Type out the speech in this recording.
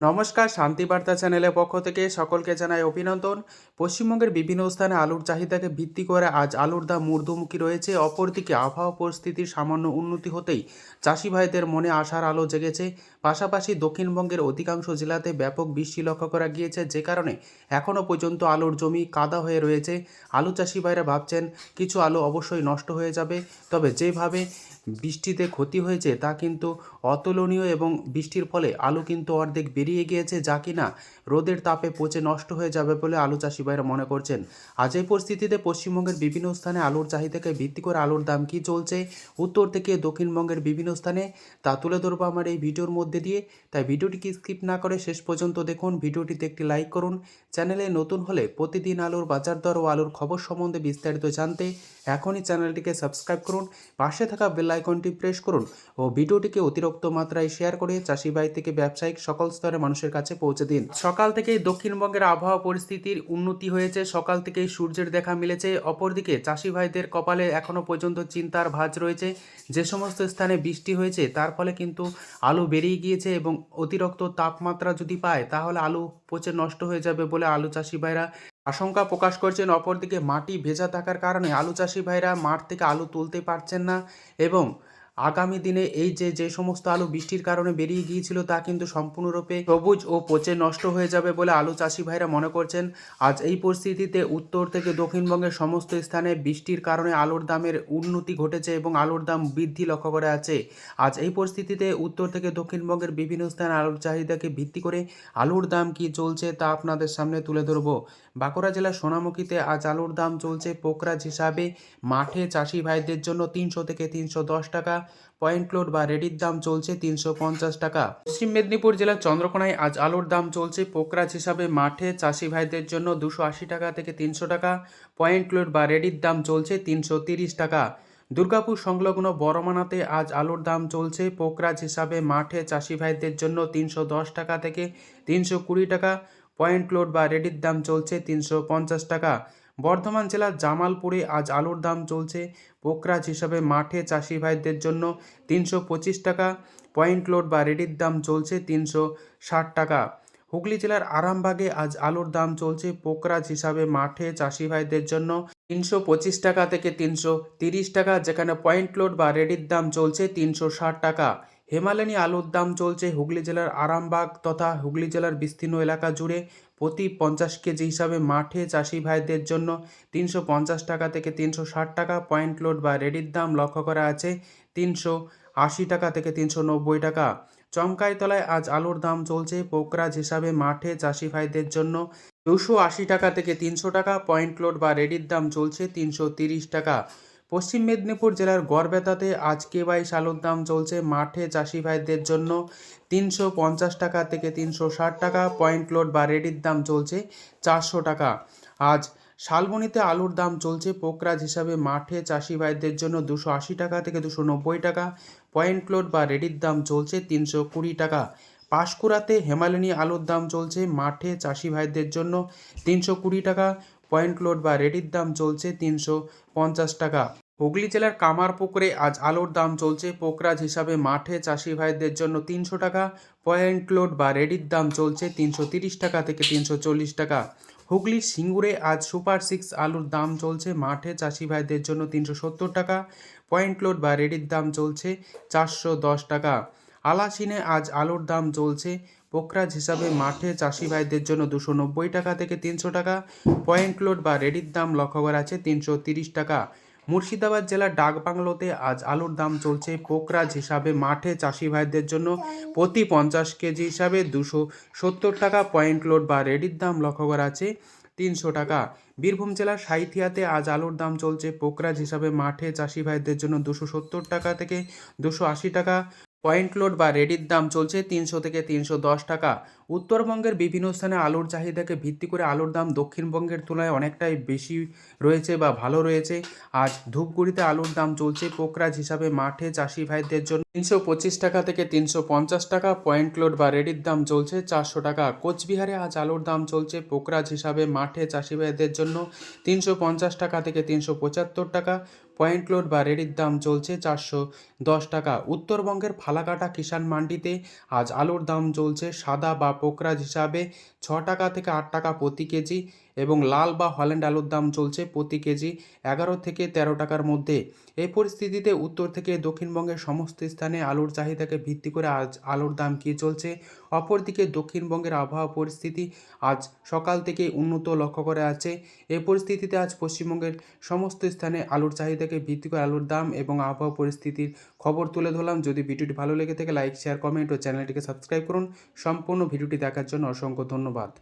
নমস্কার শান্তিবার্তা চ্যানেলের পক্ষ থেকে সকলকে জানাই অভিনন্দন। পশ্চিমবঙ্গের বিভিন্ন স্থানে আলুর চাহিদাকে ভিত্তি করে আজ আলুর দাম ঊর্ধ্বমুখী রয়েছে। অপরদিকে আবহাওয়া পরিস্থিতির সামান্য উন্নতি হতেই চাষি ভাইদের মনে আশার আলো জেগেছে। পাশাপাশি দক্ষিণবঙ্গের অধিকাংশ জেলাতে ব্যাপক বৃষ্টি লক্ষ্য করা গিয়েছে, যে কারণে এখনও পর্যন্ত আলুর জমি কাদা হয়ে রয়েছে। আলু চাষি ভাইরা ভাবছেন, কিছু আলু অবশ্যই নষ্ট হয়ে যাবে। তবে যেভাবে বৃষ্টিতে ক্ষতি হয়েছে তা কিন্তু অতুলনীয় এবং বৃষ্টির ফলে আলু কিন্তু অর্ধেক বেরিয়ে গিয়েছে যা কিনা রোদের তাপে পচে নষ্ট হয়ে যাবে বলে আলু চাষি ভাইরা মনে করছেন। আজ এই পরিস্থিতিতে পশ্চিমবঙ্গের বিভিন্ন স্থানে আলুর চাহিদাকে ভিত্তি করে আলুর দাম কী চলছে? উত্তর থেকে দক্ষিণবঙ্গের বিভিন্ন স্থানে তা তুলে ধরবো আমার এই ভিডিওর মধ্যে দিয়ে। তাই ভিডিওটিকে স্কিপ না করে শেষ পর্যন্ত দেখুন। ভিডিওটিতে একটি লাইক করুন। চ্যানেলে নতুন হলে প্রতিদিন আলুর বাজার দর ও আলুর খবর সম্বন্ধে বিস্তারিত জানতে এখনই চ্যানেলটিকে সাবস্ক্রাইব করুন, পাশে থাকা বেল আইকনটি প্রেস করুন ও ভিডিওটিকে অতিরিক্ত মাত্রায় শেয়ার করে চাষি ভাই থেকে ব্যবসায়িক সকল স্তরের মানুষের কাছে পৌঁছে দিন। সকাল থেকেই দক্ষিণবঙ্গের আবহাওয়া পরিস্থিতির উন্নতি হয়েছে, সকাল থেকেই সূর্যের দেখা মিলেছে, অপরদিকে চাষি ভাইদের কপালে এখনও পর্যন্ত চিন্তার ভাঁজ রয়েছে, যে সমস্ত স্থানে বৃষ্টি হয়েছে তার ফলে কিন্তু আলু বেরিয়ে গিয়েছে এবং অতিরিক্ত তাপমাত্রা যদি পায় তাহলে আলু পচে নষ্ট হয়ে যাবে বলে আলু চাষি ভাইরা আশঙ্কা প্রকাশ করছেন অপরদিকে মাটি ভেজা থাকার কারণে আলু চাষি ভাইরা মাঠ থেকে আলু তুলতে পারছেন না এবং আগামী দিনে এই যে যে সমস্ত আলু বৃষ্টির কারণে বেরিয়ে গিয়েছিল তা কিন্তু সম্পূর্ণরূপে সবুজ ও পচে নষ্ট হয়ে যাবে বলে আলু চাষি ভাইরা মনে করছেন। আজ এই পরিস্থিতিতে উত্তর থেকে দক্ষিণবঙ্গের সমস্ত স্থানে বৃষ্টির কারণে আলুর দামের উন্নতি ঘটেছে এবং আলুর দাম বৃদ্ধি লক্ষ্য করা আছে আজ এই পরিস্থিতিতে উত্তর থেকে দক্ষিণবঙ্গের বিভিন্ন স্থানে আলুর চাহিদাকে ভিত্তি করে আলুর দাম কি চলছে তা আপনাদের সামনে তুলে ধরবো। বাঁকুড়া জেলার সোনামুখীতে আজ আলুর দাম চলছে পোকরাজ হিসাবে। মাঠে চাষি ভাইদের জন্য তিনশো থেকে তিনশো দশ টাকা পয়েন্ট লোড বা রেডির দাম চলছে তিনশো পঞ্চাশ টাকা। পশ্চিম মেদিনীপুর জেলার চন্দ্রকোনায় আজ আলুর দাম চলছে পোকরাজ হিসাবে। মাঠে চাষি ভাইদের জন্য দুশো আশি টাকা থেকে তিনশো টাকা। পয়েন্ট লোড বা রেডির দাম চলছে তিনশো তিরিশ টাকা। দুর্গাপুর সংলগ্ন বড়মানাতে আজ আলুর দাম চলছে পোকরাজ হিসাবে। মাঠে চাষি ভাইদের জন্য তিনশো দশ টাকা থেকে তিনশো কুড়ি টাকা। পয়েন্ট লোড বা রেডির দাম চলছে তিনশো পঞ্চাশ টাকা। বর্ধমান জেলার জামালপুরে আজ আলুর দাম চলছে। পোকরাজ হিসাবে মাঠে চাষি ভাইদের জন্য তিনশো পঁচিশ টাকা, পয়েন্ট লোড বা রেডির দাম চলছে তিনশো ষাট টাকা। হুগলি জেলার আরামবাগে আজ আলুর দাম চলছে। পোকরাজ হিসাবে মাঠে চাষি ভাইদের জন্য তিনশো পঁচিশ টাকা থেকে তিনশো তিরিশ টাকা, যেখানে পয়েন্ট লোড বা রেডির দাম চলছে তিনশো ষাট টাকা। হেমালানি আলুর দাম চলছে হুগলি জেলার আরামবাগ তথা হুগলি জেলার বিস্তীর্ণ এলাকা জুড়ে। প্রতি পঞ্চাশ কেজি হিসাবে মাঠে চাষি ভাইদের জন্য তিনশো পঞ্চাশ টাকা থেকে তিনশো ষাট টাকা পয়েন্ট লোড বা রেডির দাম লক্ষ্য করা আছে তিনশো আশি টাকা থেকে তিনশো নব্বই টাকা। চমকাইতলায় আজ আলুর দাম চলছে পোকরাজ হিসাবে মাঠে চাষি ভাইদের জন্য দুশো আশি টাকা থেকে তিনশো টাকা পয়েন্ট লোড বা রেডির দাম চলছে তিনশো তিরিশ টাকা। পশ্চিম মেদিনীপুর জেলার গড়বেতাতে আজ কে বাইশ আলুর দাম চলছে মাঠে চাষি ভাইদের জন্য তিনশো পঞ্চাশ টাকা থেকে তিনশো ষাট টাকা। পয়েন্ট লোড বা রেডির দাম চলছে চারশো টাকা। আজ শালবনিতে আলুর দাম চলছে পোকরাজ হিসাবে মাঠে চাষি ভাইদের জন্য দুশো আশি টাকা থেকে দুশো নব্বই টাকা। পয়েন্ট লোড বা রেডির দাম চলছে তিনশো কুড়ি টাকা। পাঁশকুড়াতে হেমালিনী আলুর দাম চলছে মাঠে চাষি ভাইদের জন্য তিনশো কুড়ি টাকা। পয়েন্ট লোড বা রেডির দাম চলছে তিনশো পঞ্চাশ টাকা। হুগলি জেলার কামার কামারপুকুরে আজ আলুর দাম চলছে। পোকরাজ হিসাবে মাঠে চাষি ভাইদের জন্য তিনশো টাকা, পয়েন্ট লোড বা রেডির দাম চলছে তিনশো তিরিশ টাকা থেকে তিনশো চল্লিশ টাকা। হুগলির সিঙ্গুরে আজ সুপার সিক্স আলুর দাম চলছে মাঠে চাষি ভাইদের জন্য তিনশো সত্তর টাকা, পয়েন্ট লোড বা রেডির দাম চলছে চারশো দশ টাকা। আলাসিনে আজ আলুর দাম চলছে, পোকরাজ হিসাবে মাঠে চাষি ভাইদের জন্য দুশো নব্বই টাকা থেকে তিনশো টাকা, পয়েন্ট লোড বা রেডির দাম লক্ষ্য করা আছে তিনশো তিরিশ টাকা। মুর্শিদাবাদ জেলার ডাকবাংলোতে আজ আলুর দাম চলছে পোকরাজ হিসাবে মাঠে চাষি ভাইদের জন্য প্রতি পঞ্চাশ কেজি হিসাবে দুশো সত্তর টাকা পয়েন্ট লোড বা রেডির দাম লক্ষ্য করা আছে তিনশো টাকা। বীরভূম জেলার সাইথিয়াতে আজ আলুর দাম চলছে পোকরাজ হিসাবে মাঠে চাষি ভাইদের জন্য দুশো সত্তর টাকা থেকে দুশো আশি টাকা পয়েন্ট লোড বা রেডির দাম চলছে তিনশো থেকে তিনশো দশ টাকা। উত্তরবঙ্গের বিভিন্ন স্থানে আলুর চাহিদাকে ভিত্তি করে আলুর দাম দক্ষিণবঙ্গের তুলনায় অনেকটাই বেশি রয়েছে বা ভালো রয়েছে। আজ ধূপগুড়িতে আলুর দাম চলছে পোকরাজ হিসাবে মাঠে চাষি ভাইদের জন্য তিনশো পঁচিশ টাকা থেকে তিনশো পঞ্চাশ টাকা। পয়েন্ট লোড বা রেডির দাম চলছে চারশো টাকা। কোচবিহারে আজ আলুর দাম চলছে পোকরাজ হিসাবে মাঠে চাষি ভাইদের জন্য তিনশো পঞ্চাশ টাকা থেকে তিনশো পঁচাত্তর টাকা। পয়েন্ট লোড বা রেডির দাম চলছে চারশো দশ টাকা। উত্তরবঙ্গের ফালাকাটা কিষাণ মান্ডিতে আজ আলুর দাম চলছে সাদা বা পোকরাজ হিসাবে ছ টাকা থেকে আট টাকা প্রতি কেজি। এবং লাল বা হল্যান্ড আলুর দাম চলছে প্রতি কেজি এগারো থেকে তেরো টাকার মধ্যে। এই পরিস্থিতিতে উত্তর থেকে দক্ষিণবঙ্গের সমস্ত স্থানে আলুর চাহিদাকে ভিত্তি করে আজ আলুর দাম কী চলছে? অপরদিকে দক্ষিণবঙ্গের আবহাওয়া পরিস্থিতি আজ সকাল থেকে উন্নত লক্ষ্য করে আছে। এই পরিস্থিতিতে আজ পশ্চিমবঙ্গের সমস্ত স্থানে আলুর চাহিদাকে ভিত্তি করে আলুর দাম এবং আবহাওয়া পরিস্থিতির খবর তুলে ধরলাম। যদি ভিডিওটি ভালো লেগে থাকে, লাইক শেয়ার কমেন্ট ও চ্যানেলটিকে সাবস্ক্রাইব করুন। সম্পূর্ণ ভিডিওটি দেখার জন্য অসংখ্য ধন্যবাদ।